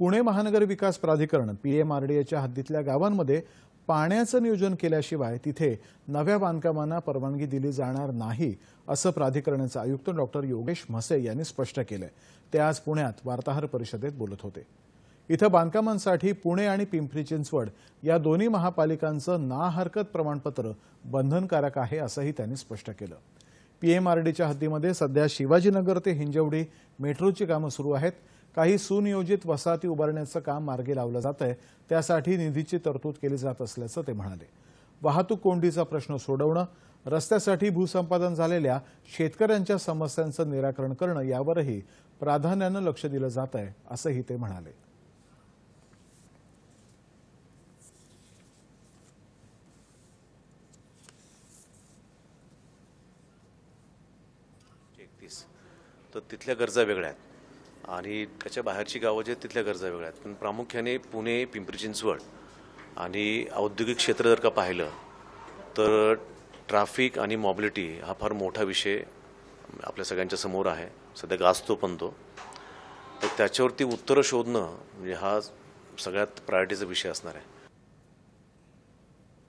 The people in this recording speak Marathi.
पुणे महानगर विकास प्राधिकरण पीएमआरडीएच्या हद्दीतल्या गावांमध्ये पाण्याचं नियोजन केल्याशिवाय तिथे नव्या बांधकामांना परवानगी दिली जाणार नाही असं प्राधिकरणाचे आयुक्त डॉक्टर योगेश म्हसे यांनी स्पष्ट केलंय ते आज पुण्यात वार्ताहर परिषदेत बोलत होते. इथं बांधकामांसाठी पुणे आणि पिंपरी चिंचवड या दोन्ही महापालिकांचं ना हरकत प्रमाणपत्र बंधनकारक आहे असंही त्यांनी स्पष्ट केलं. पीएमआरडीच्या हद्दीमध्ये सध्या शिवाजीनगर ते हिंजवडी मेट्रोची कामं सुरू आहेत. काही सुनियोजित वसाहती उभारण्याचं काम मार्गी लावलं जात आहे. त्यासाठी निधीची तरतूद केली जात असल्याचं ते म्हणाले. वाहतूक कोंडीचा प्रश्न सोडवणं रस्त्यासाठी भूसंपादन झालेल्या शेतकऱ्यांच्या समस्यांचं निराकरण करणं यावरही प्राधान्यानं लक्ष दिलं जात आहे असंही ते म्हणाले. तर तिथल्या गरजा वेगळ्या आहेत. आणि त्याच्या बाहेरची गावं जे आहेत तिथल्या गरजा वेगळ्या आहेत. पण प्रामुख्याने पुणे पिंपरी चिंचवड आणि औद्योगिक क्षेत्र जर का पाहिलं तर ट्रॅफिक आणि मॉबिलिटी हा फार मोठा विषय आपल्या सगळ्यांच्या समोर आहे. सध्या गाजतो पण तो. तर त्याच्यावरती उत्तरं शोधणं म्हणजे हा सगळ्यात प्रायोरिटीचा विषय असणार आहे.